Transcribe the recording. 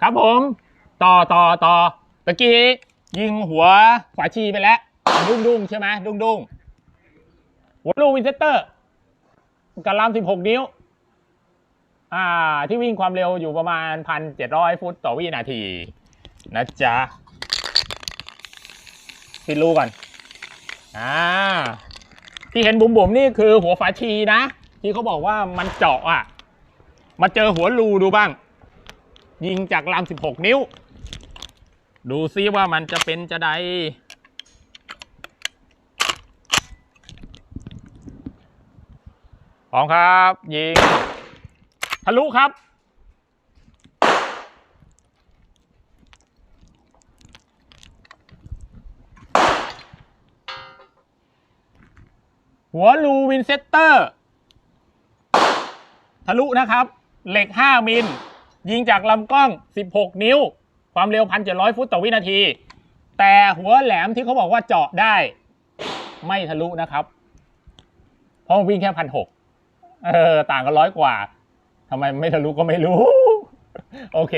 ครับผม ต่อต่อต่อตะกี้ยิงหัวฝาชีไปแล้ว ดุ้งดุ้งๆใช่ไหมดุ้งดุ้งๆหัวลูวินเซสเตอร์กระลำ16นิ้ว อ่า ที่วิ่งความเร็วอยู่ประมาณ1,700ฟุตต่อวินาที นะจ๊ะปิดรูก่อน อ่า ที่เห็นบุ๋มๆนี่คือหัวฝาชีนะ ที่เขาบอกว่ามันเจาะอะ มาเจอหัวรูดูบ้าง ยิงจากลำ16 นิ้ว ดูซิว่ามันจะเป็นจะใดพร้อมครับ ยิง ทะลุครับ หัวรูวินเซตเตอร์ ทะลุนะครับ เหล็ก 5 มิล ยิงจากลำกล้อง 16 นิ้ว ความเร็ว 1,700 ฟุตต่อวินาที แต่หัวแหลมที่เขาบอกว่าเจาะได้ ไม่ทะลุนะครับ เพราะมันวิ่งแค่พันหกเออ ต่างกันร้อยกว่าทำไมไม่ทะลุก็ไม่รู้ โอเค